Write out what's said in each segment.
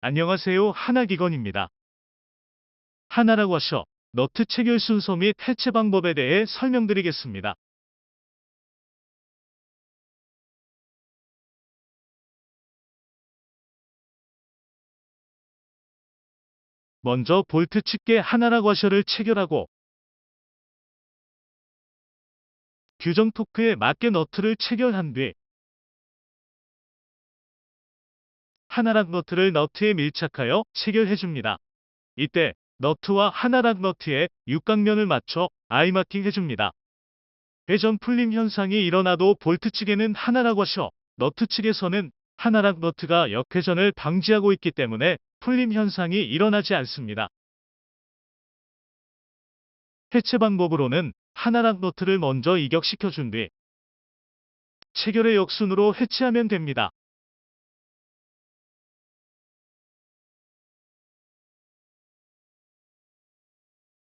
안녕하세요. 하나기건입니다. 하나라고 하셔 너트 체결 순서 및 해체 방법에 대해 설명드리겠습니다. 먼저 볼트 측계 하나라고 하셔를 체결하고 규정 토크에 맞게 너트를 체결한 뒤 하나락 너트를 너트에 밀착하여 체결해줍니다. 이때 너트와 하나락 너트에 육각면을 맞춰 아이마킹 해줍니다. 회전 풀림 현상이 일어나도 볼트 측에는 하나라고 하셔 너트 측에서는 하나락 너트가 역회전을 방지하고 있기 때문에 풀림 현상이 일어나지 않습니다. 해체 방법으로는 하나락 너트를 먼저 이격시켜 준 뒤 체결의 역순으로 해체하면 됩니다.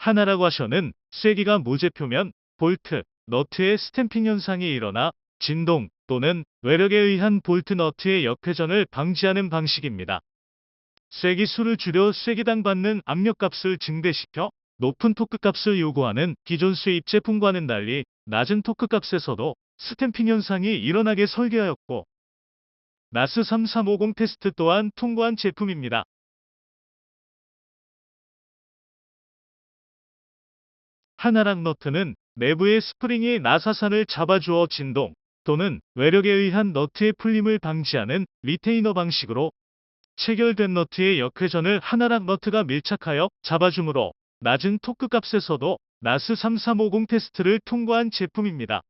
하나라고 하셔는 쐐기가 무제표면 볼트, 너트의 스탬핑 현상이 일어나 진동 또는 외력에 의한 볼트 너트의 역회전을 방지하는 방식입니다. 쐐기 수를 줄여 쐐기당 받는 압력값을 증대시켜 높은 토크값을 요구하는 기존 수입 제품과는 달리 낮은 토크값에서도 스탬핑 현상이 일어나게 설계하였고 나스 3350 테스트 또한 통과한 제품입니다. 하나락 너트는 내부의 스프링이 나사산을 잡아주어 진동 또는 외력에 의한 너트의 풀림을 방지하는 리테이너 방식으로 체결된 너트의 역회전을 하나락 너트가 밀착하여 잡아주므로 낮은 토크 값에서도 나스 3350 테스트를 통과한 제품입니다.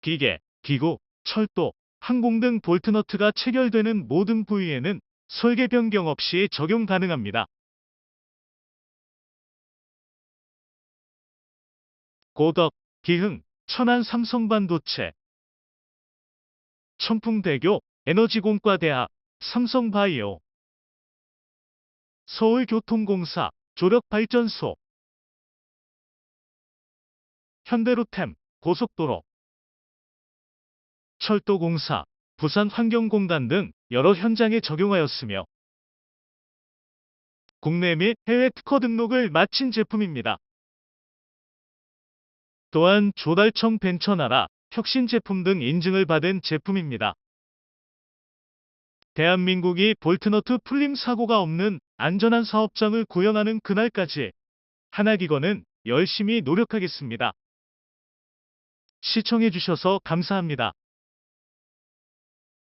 기계, 기구, 철도, 항공 등 볼트 너트가 체결되는 모든 부위에는 설계 변경 없이 적용 가능합니다. 고덕, 기흥, 천안 삼성반도체, 청풍대교, 에너지공과대학, 삼성바이오, 서울교통공사, 조력발전소, 현대로템, 고속도로, 철도공사, 부산환경공단 등 여러 현장에 적용하였으며 국내 및 해외 특허 등록을 마친 제품입니다. 또한 조달청 벤처나라, 혁신 제품 등 인증을 받은 제품입니다. 대한민국이 볼트너트 풀림 사고가 없는 안전한 사업장을 구현하는 그날까지 하나기관은 열심히 노력하겠습니다. 시청해주셔서 감사합니다.